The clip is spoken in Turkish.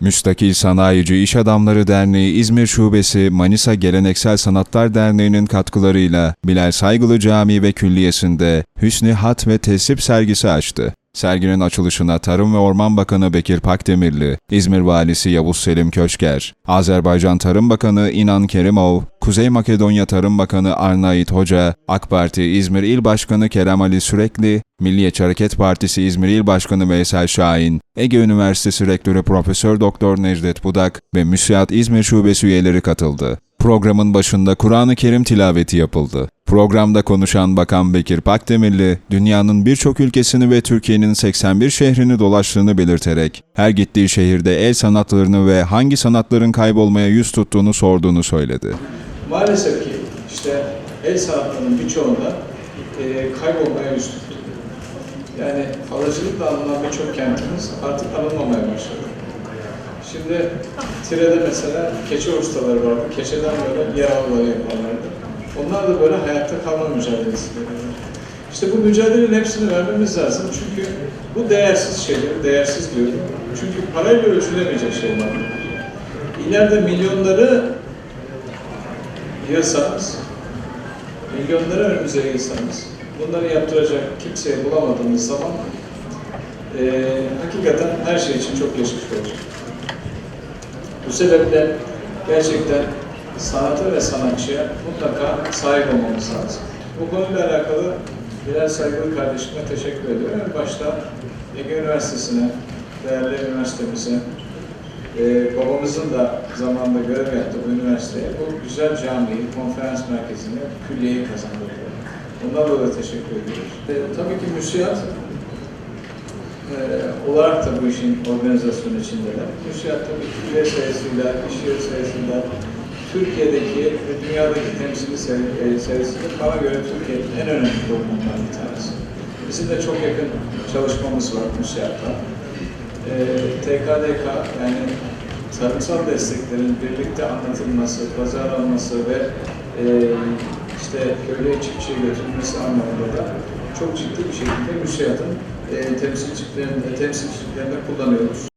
Müstakil Sanayici İş Adamları Derneği İzmir Şubesi Manisa Geleneksel Sanatlar Derneği'nin katkılarıyla Bilal Saygılı Camii ve Külliyesi'nde Hüsnü Hat ve Tesip sergisi açtı. Serginin açılışına Tarım ve Orman Bakanı Bekir Pakdemirli, İzmir Valisi Yavuz Selim Köşker, Azerbaycan Tarım Bakanı İnan Kerimov, Kuzey Makedonya Tarım Bakanı Arnavut Hoca, AK Parti İzmir İl Başkanı Kerem Ali Sürekli, Milliyetçi Hareket Partisi İzmir İl Başkanı Veysel Şahin, Ege Üniversitesi Rektörü Profesör Doktor Necdet Budak ve Müsiat İzmir Şubesi üyeleri katıldı. Programın başında Kur'an-ı Kerim tilaveti yapıldı. Programda konuşan Bakan Bekir Pakdemirli, dünyanın birçok ülkesini ve Türkiye'nin 81 şehrini dolaştığını belirterek, her gittiği şehirde el sanatlarını ve hangi sanatların kaybolmaya yüz tuttuğunu sorduğunu söyledi. Maalesef ki işte el sanatlarının birçoğunda e, kaybolmaya yüz tuttu. Yani alıcılıkla alınan birçok kentimiz artık alınmamaya başladı. Şimdi Tire'de mesela keçe ustaları vardı. Keçeden böyle yer avları yaparlardı. Onlar da böyle hayatta kalma mücadelesi veriyorlar. İşte bu mücadelenin hepsini vermemiz lazım. Çünkü bu değersiz şeyler, değersiz diyorum. Çünkü parayla ölçülemeyecek şeyler. İleride milyonları yığsanız, milyonları önümüze yığsanız, bunları yaptıracak kimseyi bulamadığımız zaman eee hakikaten her şey için çok geçmiş olacak. Bu sebeple gerçekten sanata ve sanatçıya mutlaka sahip olmamız lazım. Bu konuyla alakalı Bilal Saygılı kardeşime teşekkür ediyorum. En başta Ege Üniversitesi'ne, değerli üniversitemize, ee, babamızın da zamanında görev yaptığı bu üniversiteye bu güzel camiyi, konferans merkezini, külliyeyi kazandırdı. Bundan dolayı teşekkür ediyoruz. Ee, tabii ki müsiyat e, olarak da bu işin organizasyonu içindeler. Müsiyat tabii külliye sayısıyla, iş yeri sayısıyla, Türkiye'deki ve dünyadaki temsili e, sayısıyla bana göre Türkiye'nin en önemli kurumundan bir tanesi. Bizim de çok yakın çalışmamız var müsiyatla. Ee, TKDK yani tarımsal desteklerin birlikte anlatılması, pazarlanması ve e, işte köylüye çiftçiye götürülmesi anlamında da çok ciddi bir şekilde müsiyatın e, temsilciliklerinde, temsilciliklerinde kullanıyoruz.